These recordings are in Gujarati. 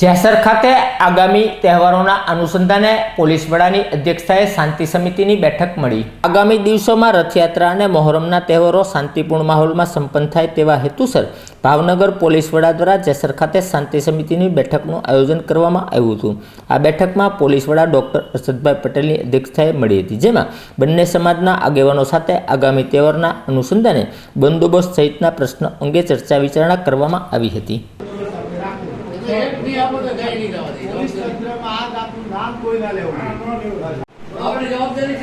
જેસર ખાતે આગામી તહેવારોના અનુસંધાને પોલીસ વડાની અધ્યક્ષતાએ શાંતિ સમિતિની બેઠક મળી. આગામી દિવસોમાં રથયાત્રા અને મોહરમના તહેવારો શાંતિપૂર્ણ માહોલમાં સંપન્ન થાય તેવા હેતુસર ભાવનગર પોલીસ વડા દ્વારા જેસર ખાતે શાંતિ સમિતિની બેઠકનું આયોજન કરવામાં આવ્યું હતું. આ બેઠકમાં પોલીસ વડા ડૉક્ટર અરશદભાઈ પટેલની અધ્યક્ષતાએ મળી હતી, જેમાં બંને સમાજના આગેવાનો સાથે આગામી તહેવારના અનુસંધાને બંદોબસ્ત સહિતના પ્રશ્નો અંગે ચર્ચા વિચારણા કરવામાં આવી હતી. આપણે જવાબદારી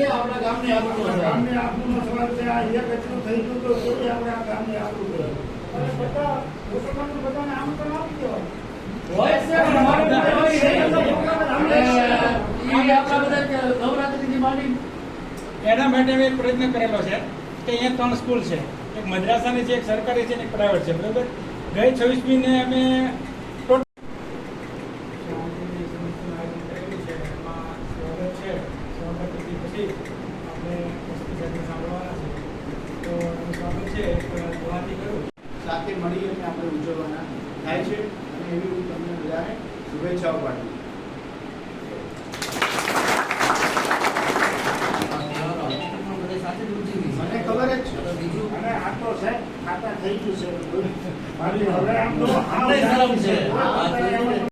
એના માટે મેં પ્રયત્ન કરેલો છે કે અહીંયા ત્રણ સ્કૂલ છે. એક મદ્રાસાની છે, એક સરકારી છે અને એક પ્રાઇવેટ છે. બરાબર? ગઈ છવ્વીસમીને અમે ટોટલ શાંતિની સમિતિનું આયોજન કરેલું છે એમાં સ્વાગત છે સ્વાગતથી પછી આપણે હોસ્પિટલને સાંભળવાના છે તો એનું સ્વાગત છે એક કરું સાથે મળી અને આપણે ઉજવવાના થાય છે અને એવી હું તમને બધાને શુભેચ્છાઓ પાઠવું મને ખબર જ છે અને આ તો સાહેબ ખાતા થઈ ગયું છે હવે આમ તો આમ છે.